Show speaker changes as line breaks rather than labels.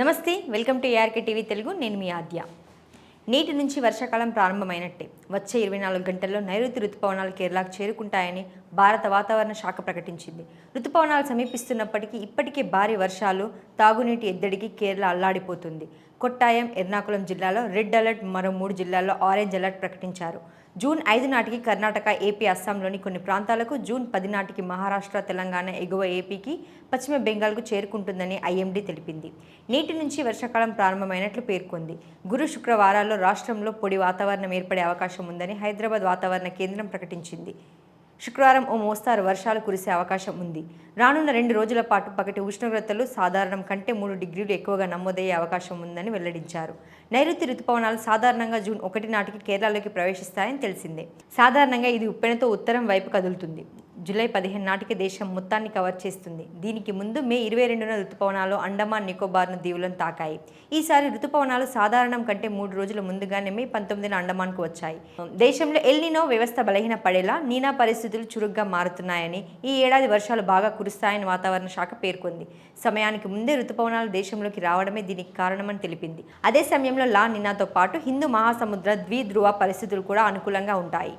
నమస్తే welcome to ARK TV Telugu నేను మీ ఆద్య. నేటి నుంచి వర్షాకాలం ప్రారంభమైనట్టే. వచ్చే ఇరవై నాలుగు గంటల్లో నైరుతి రుతుపవనాలు కేరళకు చేరుకుంటాయని భారత వాతావరణ శాఖ ప్రకటించింది. రుతుపవనాలు సమీపిస్తున్నప్పటికీ ఇప్పటికే భారీ వర్షాలు తాగునీటి ఎద్దడికి కేరళ అల్లాడిపోతుంది. కొట్టాయం ఎర్నాకుళం జిల్లాలో రెడ్ అలర్ట్ మరో మూడు జిల్లాల్లో ఆరెంజ్ అలర్ట్ ప్రకటించారు. జూన్ ఐదు నాటికి కర్ణాటక ఏపీ అస్సాంలోని కొన్ని ప్రాంతాలకు జూన్ పది నాటికి మహారాష్ట్ర తెలంగాణ ఎగువ ఏపీకి పశ్చిమ బెంగాల్కు చేరుకుంటుందని ఐఎండీ తెలిపింది. నేటి నుంచి వర్షాకాలం ప్రారంభమైనట్లు పేర్కొంది. గురు శుక్రవారాల్లో రాష్ట్రంలో పొడి వాతావరణం ఏర్పడే అవకాశం ఉందని హైదరాబాద్ వాతావరణ కేంద్రం ప్రకటించింది. శుక్రవారం ఓ మోస్తారు వర్షాలు కురిసే అవకాశం ఉంది. రానున్న రెండు రోజుల పాటు పగటి ఉష్ణోగ్రతలు సాధారణం కంటే మూడు డిగ్రీలు ఎక్కువగా నమోదయ్యే అవకాశం ఉందని వెల్లడించారు. నైరుతి రుతుపవనాలు సాధారణంగా జూన్ ఒకటి నాటికి కేరళలోకి ప్రవేశిస్తాయని తెలిసిందే. సాధారణంగా ఇది ఉప్పెనతో ఉత్తరం వైపు కదులుతుంది. జూలై పదిహేను నాటికి దేశం మొత్తాన్ని కవర్ చేస్తుంది. దీనికి ముందు మే ఇరవై రెండున రుతుపవనాలు అండమాన్ నికోబార్ను దీవులను తాకాయి. ఈసారి రుతుపవనాలు సాధారణం కంటే మూడు రోజుల ముందుగానే మే పంతొమ్మిదిన అండమాన్కు వచ్చాయి. దేశంలో ఎల్నినో వ్యవస్థ బలహీన పడేలా నీనా పరిస్థితులు చురుగ్గా మారుతున్నాయని ఈ ఏడాది వర్షాలు బాగా కురుస్తాయని వాతావరణ శాఖ పేర్కొంది. సమయానికి ముందే రుతుపవనాలు దేశంలోకి రావడమే దీనికి కారణమని తెలిపింది. అదే సమయంలో లా నినాతో పాటు హిందూ మహాసముద్ర ద్విధ్రువ పరిస్థితులు కూడా అనుకూలంగా ఉంటాయి.